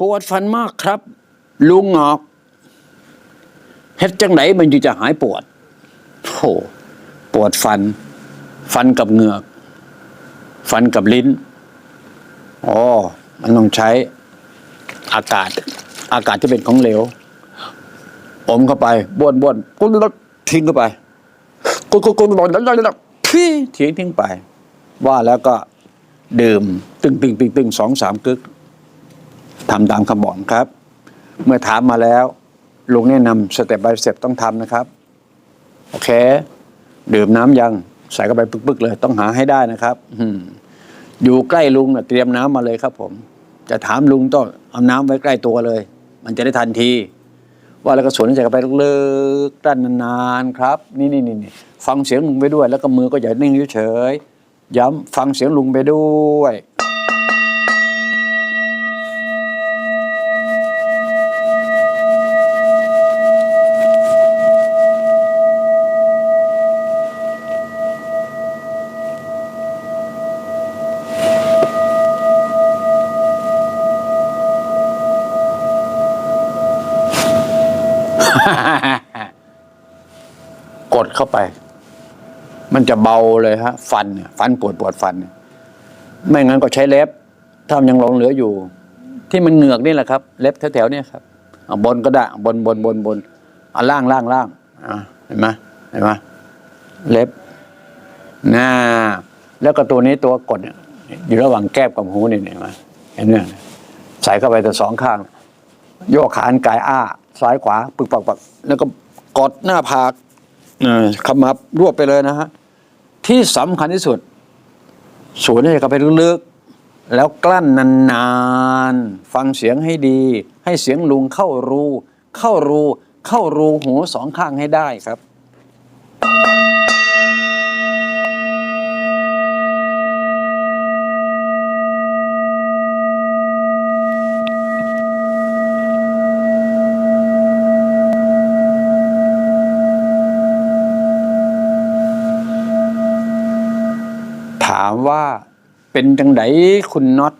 ปวดฟันมากครับ ลุงหงอกเฮ็ดจังไหนมันจึงจะหายปวดโหปวดฟัน ฟันกับเหงือก ฟันกับลิ้นอ๋อมันต้องใช้อากาศ อากาศที่เป็นของเหลว อมเข้าไปบ้วนบ้วนกุนแล้วทิ้งเข้าไปกุนกุนกุนบอกแล้วแล้วพี่ทิ้งทิ้งไป ว่าแล้วก็ดื่ม ตึงตึงตึงตึงสองสามกึก ทำตามคำบอกครับ เมื่อถามมาแล้วลุงแนะนำสเต็ปบายสเต็ปต้องทำนะครับ โอเค ดื่มน้ำยัง ใส่เข้าไปปึ๊กๆเลย ต้องหาให้ได้นะครับอือยู่ใกล้ลุงน่ะเตรียมน้ำมาเลยครับ ผม จะถามลุงต้องเอาน้ำไว้ใกล้ตัวเลย มันจะได้ทันที ว่าแล้วก็สวนใจกันไปเลิกๆตั้นนานๆครับ นี่นี่นี่ฟังเสียงลุงไปด้วย แล้วก็มือก็อย่านิ่งเฉยย้ำฟังเสียงลุงไปด้วย กดเข้าไป มันจะเบาเลยฮะ ฟันเนี่ยฟันปวดปวดฟัน ไม่งั้นก็ใช้เล็บ ถ้ามันยังหลงเหลืออยู่ ที่มันเหงือกนี่แหละครับ เล็บแถวๆเนี่ยครับบนก็ได้ บนบนบนบนเอาล่างล่างล่างอะเห็นไหมเห็นไหมเล็บหน้า แล้วก็ตัวนี้ตัวกดอยู่ระหว่างแก้มกับหูนี่เห็นไหมเห็นไหมใส่เข้าไปแต่สองข้าง โยกขาอันกายอ้า ซ้ายขวาปึกปักปักแล้วก็กดหน้าผากเอ่อขมับรวบไปเลยนะฮะที่สำคัญที่สุด สูดให้เข้าไปลึกๆแล้วกลั้นนานๆฟังเสียงให้ดี ให้เสียงลุงเข้ารูเข้ารูเข้ารูหูสองข้างให้ได้ครับามว่าเป็นจังไดคุณน็อต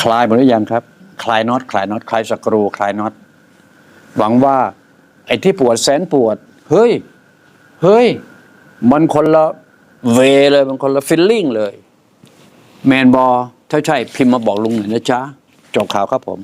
คลายหมดหรือยังครับ คลายน็อตคลายน็อตคลายสกรูคลายน็อตหวังว่า ไอ้ที่ปวดแสนปวด เฮ้ย เฮ้ย มันคนละเวเลย มันคนละฟิลลิ่งเลย แมนบอถ้าใช่พิมพ์มาบอกลุงหน่อยนะจ๊ะจบข่าวครับผม